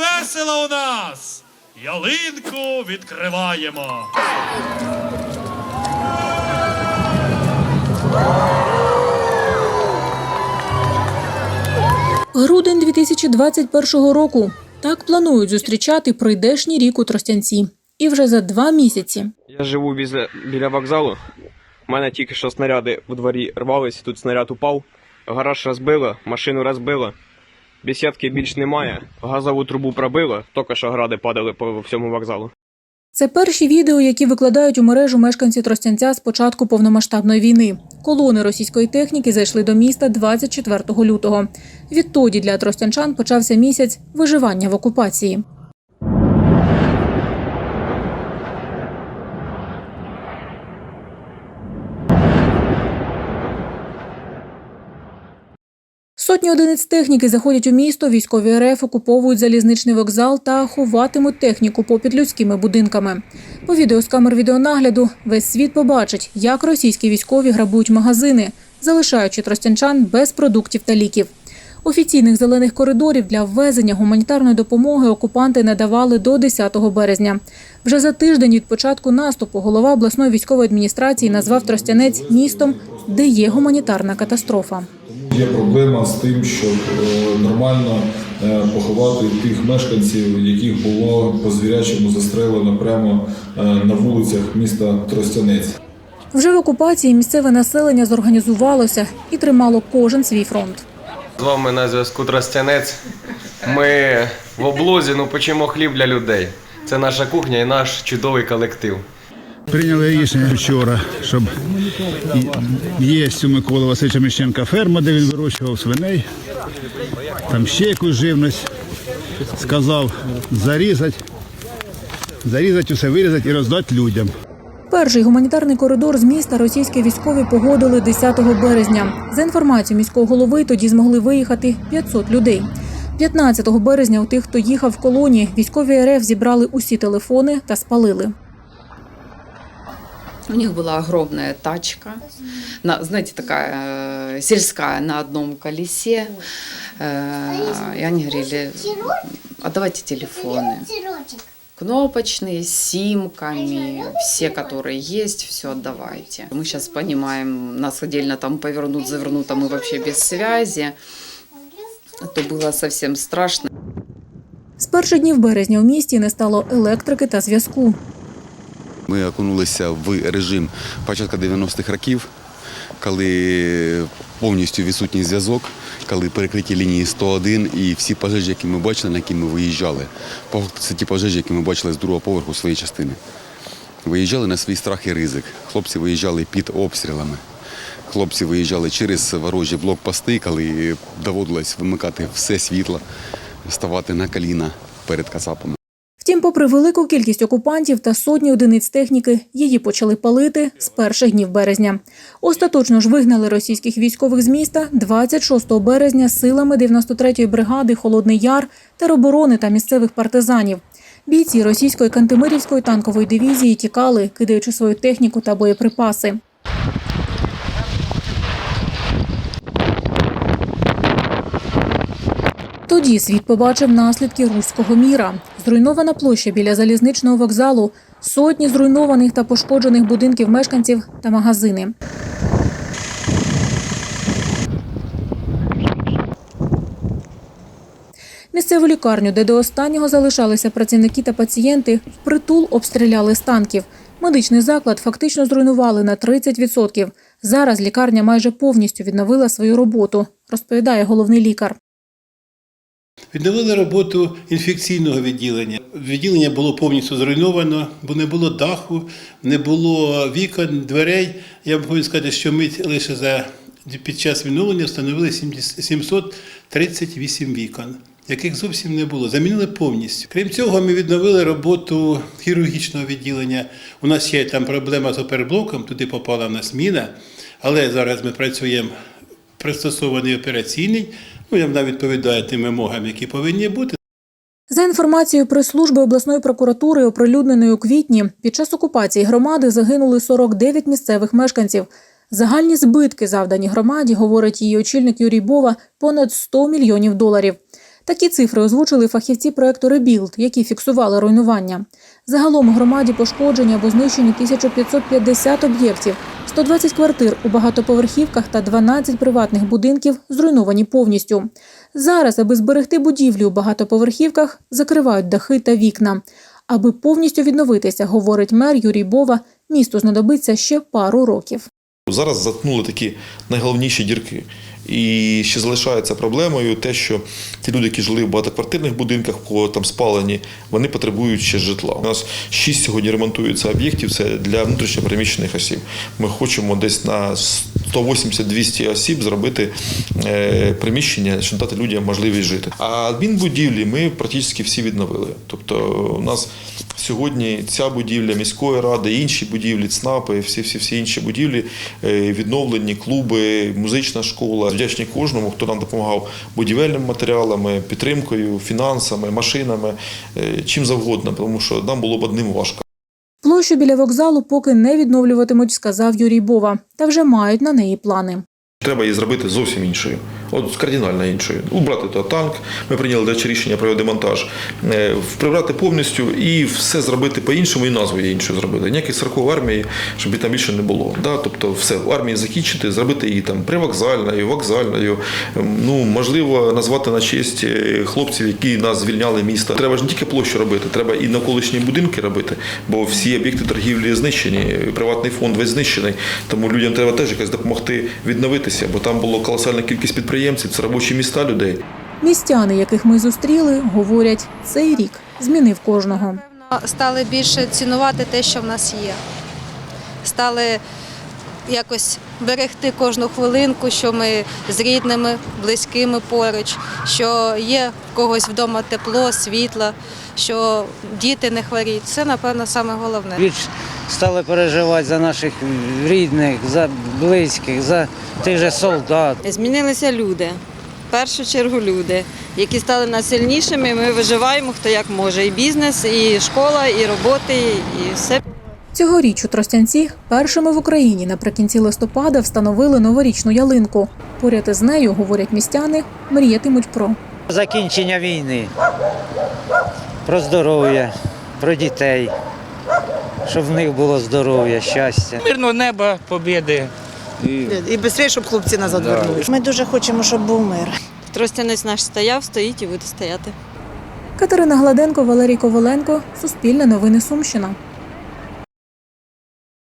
весело у нас! Ялинку відкриваємо! Грудень 2021 року. Так планують зустрічати прийдешній рік у Тростянці. І вже за два місяці. Я живу біля, біля вокзалу. У мене тільки що снаряди у дворі рвались, тут снаряд упав, гараж розбило, машину розбило. Бесідки більш немає, газову трубу пробило, тільки що гради падали по всьому вокзалу. Це перші відео, які викладають у мережу мешканці Тростянця з початку повномасштабної війни. Колони російської техніки зайшли до міста 24 лютого. Відтоді для тростянчан почався місяць виживання в окупації. Сотні одиниць техніки заходять у місто, військові РФ окуповують залізничний вокзал та ховатимуть техніку попід людськими будинками. По відео з камер відеонагляду весь світ побачить, як російські військові грабують магазини, залишаючи тростянчан без продуктів та ліків. Офіційних зелених коридорів для ввезення гуманітарної допомоги окупанти не давали до 10 березня. Вже за тиждень від початку наступу голова обласної військової адміністрації назвав Тростянець містом, де є гуманітарна катастрофа. Є проблема з тим, щоб е, нормально е, поховати тих мешканців, яких було по звірячому застрелено прямо е, на вулицях міста Тростянець. Вже в окупації місцеве населення зорганізувалося і тримало кожен свій фронт. З вами на зв'язку Тростянець. Ми в облозі ну, печемо хліб для людей. Це наша кухня і наш чудовий колектив. Прийняли рішення вчора, щоб є у Миколи Васильовича Міщенка ферма, де він вирощував свиней, там ще якусь живність. Сказав зарізати, зарізати усе, вирізати і роздати людям. Перший гуманітарний коридор з міста російські військові погодили 10 березня. За інформацією міського голови, тоді змогли виїхати 500 людей. 15 березня у тих, хто їхав в колонії, військові РФ зібрали усі телефони та спалили. У них была огромная тачка, на, знаете, такая э, сельская на одном колесе. Э, и они говорили, отдавайте телефоны. Кнопочные, с симками, все, которые есть, все отдавайте. Мы сейчас понимаем, нас отдельно там повернут, завернут, а мы вообще без связи. То было совсем страшно. З перших днів березня у місті не стало електрики та зв'язку. Ми окунулися в режим початку 90-х років, коли повністю відсутній зв'язок, коли перекриті лінії 101 і всі пожежі, які ми бачили, на які ми виїжджали. Це ті пожежі, які ми бачили з другого поверху своєї частини. Виїжджали на свій страх і ризик. Хлопці виїжджали під обстрілами. Хлопці виїжджали через ворожі блокпости, коли доводилось вимикати все світло, ставати на коліна перед кацапами. Втім, попри велику кількість окупантів та сотні одиниць техніки, її почали палити з перших днів березня. Остаточно ж вигнали російських військових з міста 26 березня силами 93-ї бригади Холодний Яр, тероборони та місцевих партизанів. Бійці російської Кантемирівської танкової дивізії тікали, кидаючи свою техніку та боєприпаси. Тоді світ побачив наслідки руського міра. Зруйнована площа біля залізничного вокзалу, сотні зруйнованих та пошкоджених будинків мешканців та магазини. Місцеву лікарню, де до останнього залишалися працівники та пацієнти, впритул обстріляли з танків. Медичний заклад фактично зруйнували на 30%. Зараз лікарня майже повністю відновила свою роботу, розповідає головний лікар. Відновили роботу інфекційного відділення. Відділення було повністю зруйновано, бо не було даху, не було вікон, дверей. Я б хочу сказати, що ми лише за під час відновлення встановили 70 738 вікон, яких зовсім не було. Замінили повністю. Крім цього, ми відновили роботу хірургічного відділення. У нас є там проблема з оперблоком, туди попала в нас міна, але зараз ми працюємо пристосований операційний. Ну, вона відповідає тим вимогам, які повинні бути. За інформацією прес-служби обласної прокуратури, оприлюдненої у квітні, під час окупації громади загинули 49 місцевих мешканців. Загальні збитки, завдані громаді, говорить її очільник Юрій Бова, понад 100 мільйонів доларів. Такі цифри озвучили фахівці проекту «Ребілд», які фіксували руйнування. Загалом громаді пошкоджені або знищені 1550 об'єктів, 120 квартир у багатоповерхівках та 12 приватних будинків зруйновані повністю. Зараз, аби зберегти будівлі у багатоповерхівках, закривають дахи та вікна. Аби повністю відновитися, говорить мер Юрій Бова, місту знадобиться ще пару років. Зараз заткнули такі найголовніші дірки. І ще залишається проблемою те, що ті люди, які жили в багатоквартирних будинках, кого там спалені, вони потребують ще житла. У нас шість сьогодні ремонтуються об'єктів. Це для внутрішньопереміщених осіб. Ми хочемо десь на 180-200 осіб зробити е, приміщення, щоб дати людям можливість жити. А адмінбудівлі ми практично всі відновили. Тобто, у нас сьогодні ця будівля міської ради, інші будівлі, ЦНАПи, всі всі всі інші будівлі е, відновлені, клуби, музична школа. Вдячні кожному, хто нам допомагав будівельними матеріалами, підтримкою, фінансами, машинами, е, чим завгодно, тому що нам було б одним важко. Площу біля вокзалу поки не відновлюватимуть, сказав Юрій Бова, та вже мають на неї плани. Треба її зробити зовсім іншою, от кардинально іншою. Убрати туди танк. Ми прийняли до речі, рішення про його демонтаж, Е, прибрати повністю і все зробити по-іншому, і назву іншою зробити. Ніякої церкової армії, щоб там більше не було. Да? Тобто, все в армії закінчити, зробити її там привокзальною, вокзальною. Ем, Ну можливо, назвати на честь е, хлопців, які нас звільняли міста. Треба ж не тільки площу робити, треба і навколишні будинки робити, бо всі об'єкти торгівлі знищені, приватний фонд весь знищений. Тому людям треба теж якось допомогти відновитися, бо там було колосальна кількість підприємців, це робочі міста людей. Містяни, яких ми зустріли, говорять, цей рік змінив кожного. Стали більше цінувати те, що в нас є. Стали якось берегти кожну хвилинку, що ми з рідними, близькими поруч, що є в когось вдома тепло, світло, що діти не хворіють. Це, напевно, саме головне. Стали переживати за наших рідних, за близьких, за тих же солдат. Змінилися люди. В першу чергу люди, які стали найсильнішими. Ми виживаємо хто як може. І бізнес, і школа, і роботи, і все. Цьогоріч у Тростянці першими в Україні наприкінці листопада встановили новорічну ялинку. Поряд із нею, говорять містяни, мріятимуть про. Закінчення війни, про здоров'я, про дітей, щоб в них було здоров'я, щастя. Мирного неба, побіди. І швидше, щоб хлопці назад вернулися. Ми дуже хочемо, щоб був мир. Тростянець наш стояв, стоїть і буде стояти. Катерина Гладенко, Валерій Коваленко, Суспільне новини Сумщина.